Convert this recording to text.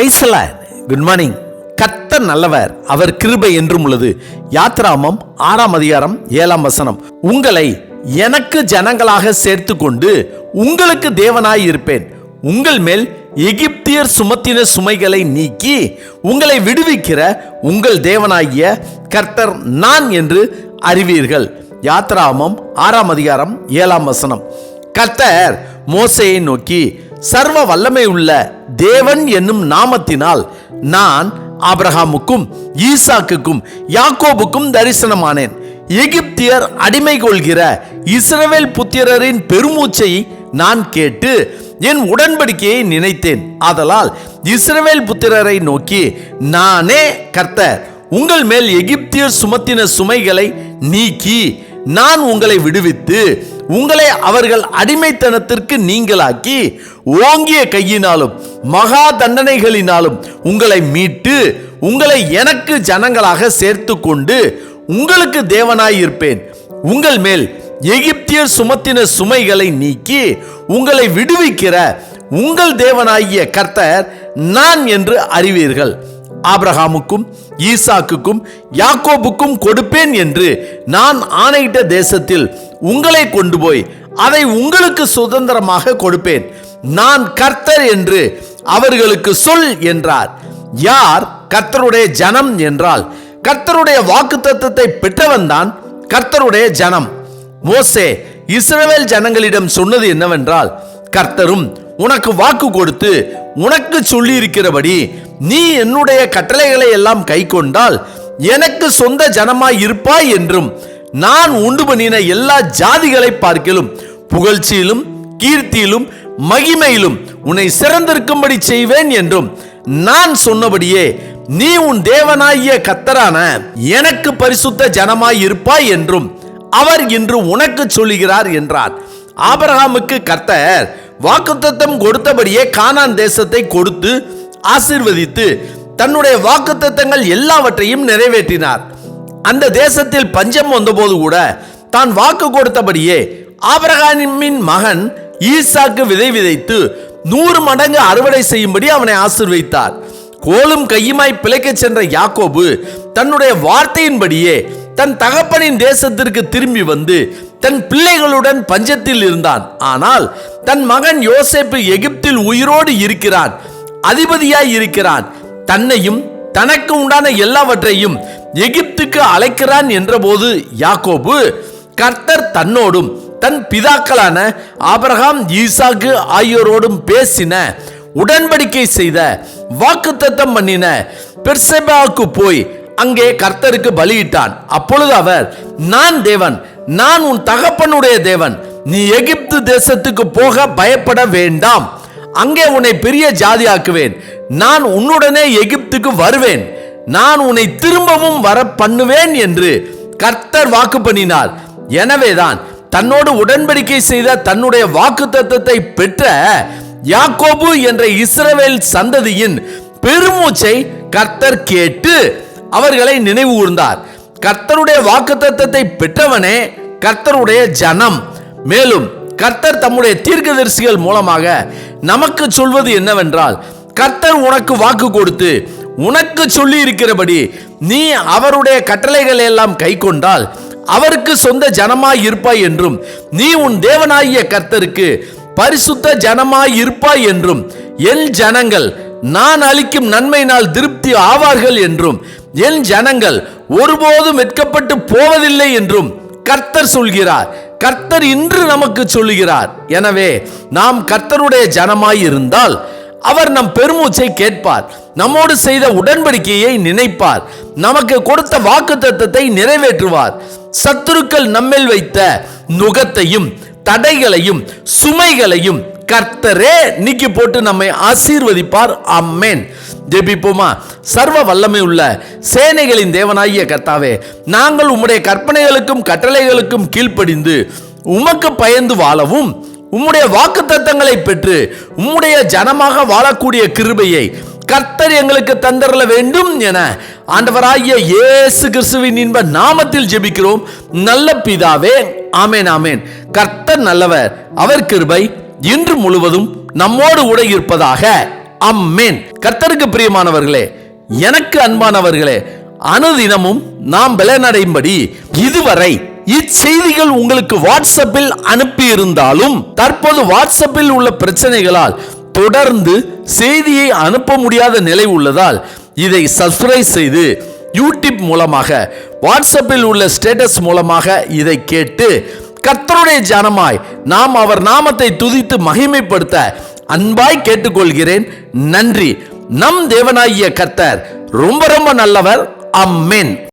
பிரைசல good morning கர்த்தர் நல்லவர். அவர் கிருபை என்றும் உள்ளது. யாத்ராமம் ஆறாம் அதிகாரம் ஏழாம் வசனம். உங்களை எனக்கு ஜனங்களாக சேர்த்து கொண்டு உங்களுக்கு தேவனாய் இருப்பேன். உங்கள் மேல் எகிப்தியர் சுமத்தின சுமைகளை நீக்கி உங்களை விடுவிக்கிற உங்கள் தேவனாகிய கர்த்தர் நான் என்று அறிவீர்கள். யாத்ராமம் ஆறாம் அதிகாரம் ஏழாம் வசனம். கர்த்தர் மோசையை நோக்கி சர்வ வல்லமை உள்ள தேவன் என்னும் நாமத்தினால் நான் ஆபிரகாமுக்கும் ஈசாக்குக்கும் யாக்கோபுக்கும் தரிசனமானேன். எகிப்தியர் அடிமை கொள்கிற இஸ்ரவேல் புத்திரரின் பெருமூச்சை நான் கேட்டு என் உடன்படிக்கையை நினைத்தேன். ஆதலால் இஸ்ரவேல் புத்திரரை நோக்கி நானே கர்த்தர் உங்கள் மேல் எகிப்தியர் சுமத்தின சுமைகளை நீக்கி நான் உங்களை விடுவித்து உங்களை அவர்கள் அடிமைத்தனத்திற்கு நீங்களாக்கி ஓங்கிய கையினாலும் மகா தண்டனைகளினாலும் உங்களை மீட்டு உங்களை எனக்கு ஜனங்களாக சேர்த்து கொண்டு உங்களுக்கு தேவனாய் இருப்பேன் உங்கள் மேல் எகிப்தியர் சுமத்தின சுமைகளை நீக்கி உங்களை விடுவிக்கிற உங்கள் தேவனாகிய கர்த்தர் நான் என்று அறிவீர்கள். ஆபிரகாமுக்கும் ஈசாக்குக்கும் யாக்கோபுக்கும் கொடுப்பேன் என்று நான் ஆணையிட்ட தேசத்தில் உங்களை கொண்டு போய் அதை உங்களுக்கு சுதந்திரமாக கொடுப்பேன். நான் கர்த்தர் என்று அவர்களுக்கு சொல் என்றார். யார் கர்த்தருடைய ஜனம் என்றால் கர்த்தருடைய வாக்குத்தத்தத்தை பெற்றவன் தான் கர்த்தருடைய ஜனம். மோசே இஸ்ரவேல் ஜனங்களிடம் சொன்னது என்னவென்றால் கர்த்தரும் உனக்கு வாக்கு கொடுத்து உனக்கு சொல்லியிருக்கிறபடி நீ என்னுடைய கட்டளைகளை எல்லாம் கை கொண்டால் எனக்கு சொந்த ஜனமாய் இருப்பாய் என்றும் நான் உண்டு பண்ணின எல்லா ஜாதிகளை பார்க்கிலும் புகழ்ச்சியிலும் கீர்த்தியிலும் மகிமையிலும் உன்னை சிறந்திருக்கும்படி செய்வேன் என்றும் நான் சொன்னபடியே நீ உன் தேவனாகிய கத்தரான எனக்கு பரிசுத்த ஜனமாய் இருப்பாய் என்றும் அவர் இன்று உனக்கு சொல்லுகிறார் என்றார். ஆபரகாமுக்கு கர்த்தர் வாக்குத்தத்தம் கொடுத்தபடியே கானான் தேசத்தை கொடுத்து ஆசிர்வதித்து தன்னுடைய வாக்குத்தத்தங்கள் எல்லாவற்றையும் நிறைவேற்றினார். அந்த தேசத்தில் பஞ்சம் வந்தபோது கூட தான் வாக்கு கொடுத்தபடியே ஆபிரகாமின் மகன் ஈசாக்கு விதை விதைத்து நூறு மடங்கு அறுவடை செய்யும்படி அவனை ஆசீர்வதித்தார். கோலும் கையுமாய் பிழைக்கச் சென்ற யாக்கோபு தன்னுடைய வார்த்தையின்படியே தன் தகப்பனின் தேசத்திற்கு திரும்பி வந்து தன் பிள்ளைகளுடன் பஞ்சத்தில் இருந்தான். ஆனால் தன் மகன் யோசேப்பு எகிப்தில் உயிரோடு இருக்கிறான். அதிபதியாய் இருக்கிறான். தன்னையும் தனக்கு உண்டான எல்லாவற்றையும் எகிப்துக்கு அழைக்கிறான் என்றபோது யாக்கோபு கர்த்தர் தன்னோடும் தன் பிதாக்களான ஆபரகாம் ஈசாக்கு ஆகியோரோடும் பேசின உடன்படிக்கை செய்த வாக்குத்தத்தம் பண்ணின பெர்செபாவுக்கு போய் அங்கே கர்த்தருக்கு பலியிட்டான். அப்பொழுது அவர் நான் தேவன் நான் உன் தகப்பனுடைய தேவன். நீ எகிப்து தேசத்துக்கு போக பயப்பட வேண்டாம். அங்கே உன்னை பெரிய ஜாதியாக்குவேன். நான் உன்னுடனே எகிப்துக்கு வருவேன். நான் உன்னை திரும்பவும் வர பண்ணுவேன் என்று கர்த்தர் வாக்கு பண்ணினார். எனவேதான் தன்னோடு உடன்படிக்கை செய்த தன்னுடைய வாக்கு தத்துவத்தை பெற்ற யாக்கோபு என்ற இஸ்ரவேல் சந்ததியின் பெருமூச்சை கர்த்தர் கேட்டு அவர்களை நினைவு கூர்ந்தார். கர்த்தருடைய வாக்குத்தத்தத்தை பெற்றவனே கர்த்தருடைய ஜனம். மேலும் கர்த்தர் தம்முடைய தீர்க்கதரிசிகள் மூலமாக நமக்கு சொல்வது என்னவென்றால் கர்த்தர் உனக்கு வாக்கு கொடுத்து உனக்கு சொல்லி இருக்கிறபடி நீ அவருடைய கட்டளைகளை எல்லாம் கை கொண்டால் அவருக்கு சொந்த ஜனமாய் இருப்பாய் என்றும் நீ உன் தேவனாகிய கர்த்தருக்கு பரிசுத்த ஜனமாய் இருப்பாய் என்றும் என் ஜனங்கள் நான் அளிக்கும் நன்மையினால் திருப்தி ஆவார்கள் என்றும் என் ஜனங்கள் ஒருபோதும் வெட்கப்பட்டு போவதில்லை என்றும் கர்த்தர் சொல்கிறார். கர்த்தர் இன்று நமக்கு சொல்லுகிறார். எனவே நாம் கர்த்தருடைய ஜனமாய் இருந்தால் அவர் நம் பெருமூச்சை கேட்பார். நம்மோடு செய்த உடன்படிக்கையை நினைப்பார். நமக்கு கொடுத்த வாக்கு தத்துவத்தை நிறைவேற்றுவார். சத்துருக்கள் நம்மில் வைத்த நுகத்தையும் தடைகளையும் சுமைகளையும் கர்த்தரே நீக்கி போட்டு நம்மை ஆசீர்வதிப்பார். அம்மேன் ஜெபிப்போமா? சர்வ வல்லமை உள்ள சேனைகளின் தேவனாகிய கர்த்தாவே நாங்கள் உம்முடைய கற்பனைகளுக்கும் கட்டளைகளுக்கும் கீழ்ப்படிந்து உமக்கு பயந்து வாழவும் உம்முடைய வாக்குத்தத்தங்களை பெற்று உம்முடைய ஜனமாக வாழக்கூடிய கிருபையை கர்த்தர் எங்களுக்கு தந்தரல வேண்டும் என ஆண்டவராகிய இயேசு கிறிஸ்துவின் இன்ப நாமத்தில் ஜெபிக்கிறோம். நல்ல பிதாவே ஆமேன் ஆமேன். கர்த்தர் நல்லவர் அவர் கிருபை இன்று முழுவதும் நம்மோடு உடை இருப்பதாக. அம்மேன். கர்த்தருக்கு பிரியமானவர்களே எனக்கு அன்பானவர்களே அனுதினமும் நாம் பலனடையும்படி இதுவரை இச்செய்திகள் உங்களுக்கு வாட்ஸ்அப்பில் அனுப்பி இருந்தாலும் தற்போது வாட்ஸ்அப்பில் உள்ள பிரச்சனைகளால் தொடர்ந்து செய்தியை அனுப்ப முடியாத நிலை உள்ளதால் இதை சப்ஸ்கிரைப் செய்து யூடியூப் மூலமாக வாட்ஸ்அப்பில் உள்ள ஸ்டேட்டஸ் மூலமாக இதை கேட்டு கர்த்தருடைய ஜனமாய் நாம் அவர் நாமத்தை துதித்து மகிமைப்படுத்த அன்பாய் கேட்டுக்கொள்கிறேன். நன்றி. நம் தேவனாகிய கர்த்தர் ரொம்ப ரொம்ப நல்லவர். அம்மேன்